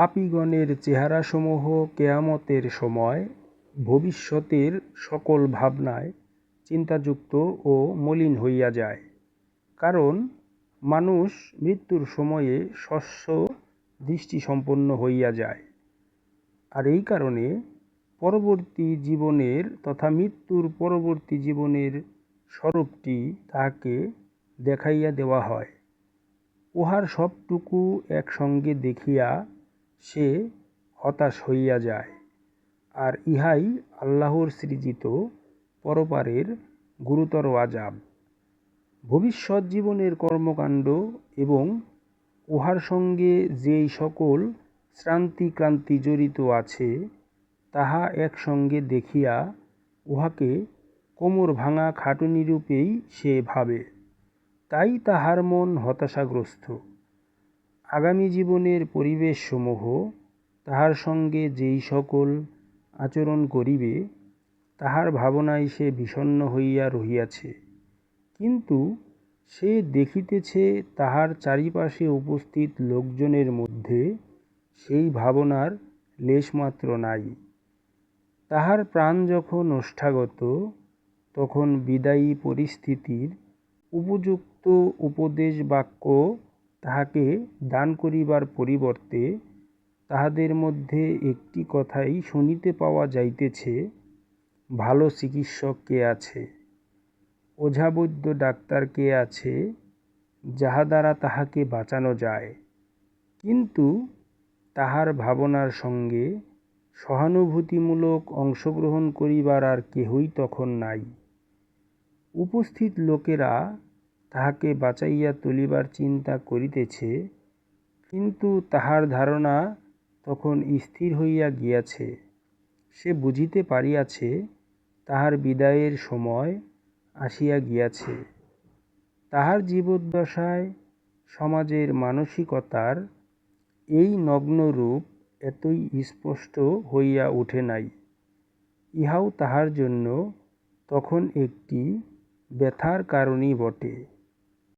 পাপীগণের চেহারাসমূহ কেয়ামতের সময়, ভবিষ্যতের সকল ভাবনায় চিন্তাযুক্ত ও মলিন হইয়া যায়। কারণ মানুষ মৃত্যুর সময়ে স্বস্ব দৃষ্টিসম্পন্ন হইয়া যায়। আর এই কারণে পরবর্তী জীবনের তথা মৃত্যুর পরবর্তী জীবনের স্বরূপটি তাহাকে দেখাইয়া দেওয়া হয়। উহার সবটুকু একসঙ্গে দেখিয়া সে হতাশ হইয়া যায়। আর ইহাই আল্লাহর সৃজিত পরপারের গুরুতর আযাব। ভবিষ্যৎ জীবনের কর্মকাণ্ড এবং উহার সঙ্গে যেই সকল শ্রান্তি-ক্লান্তি জড়িত আছে, তাহা একসঙ্গে দেখিয়া উহাকে কোমর-ভাঙা খাটুনিরূপেই সে ভাবে। তাই তাহার মন হতাশাগ্রস্ত। আগামী জীবনের পরিবেশসমূহ তাহার সঙ্গে যেই সকল আচরণ করিবে, তাহার ভাবনায় সে বিষণ্ণ হইয়া রহিয়াছে। কিন্তু সে দেখিতেছে তাহার চারিপাশে উপস্থিত লোকজনের মধ্যে সেই ভাবনার লেশমাত্র নাই। তাহার প্রাণ যখন ওষ্ঠাগত, তখন বিদায়ী পরিস্থিতির উপযুক্ত উপদেশবাক্য তাহাকে দান করিবার পরিবর্তে তাহাদের মধ্যে একটি কথাই শুনিতে পাওয়া যাইতেছে, ভালো চিকিৎসক কে আছে? ওঝা-বৈদ্য-ডাক্তার কে আছে, যাহা দ্বারা তাহাকে বাঁচানো যায়? কিন্তু তাহার ভাবনার সঙ্গে সহানুভূতিমূলক অংশগ্রহণ করিবার আর কেহই তখন নাই। উপস্থিত লোকেরা তাহাকে বাঁচাইয়া তুলিবার চিন্তা করিতেছে, কিন্তু তাহার ধারণা তখন স্থির হইয়া গিয়াছে। সে বুঝিতে পারিয়াছে, তাহার বিদায়ের সময় আসিয়া গিয়াছে। তাহার জীবদ্দশায় সমাজের মানসিকতার এই নগ্ন রূপ এতই স্পষ্ট হইয়া উঠে নাই। ইহাও তাহার জন্য তখন একটি ব্যথার কারণই বটে।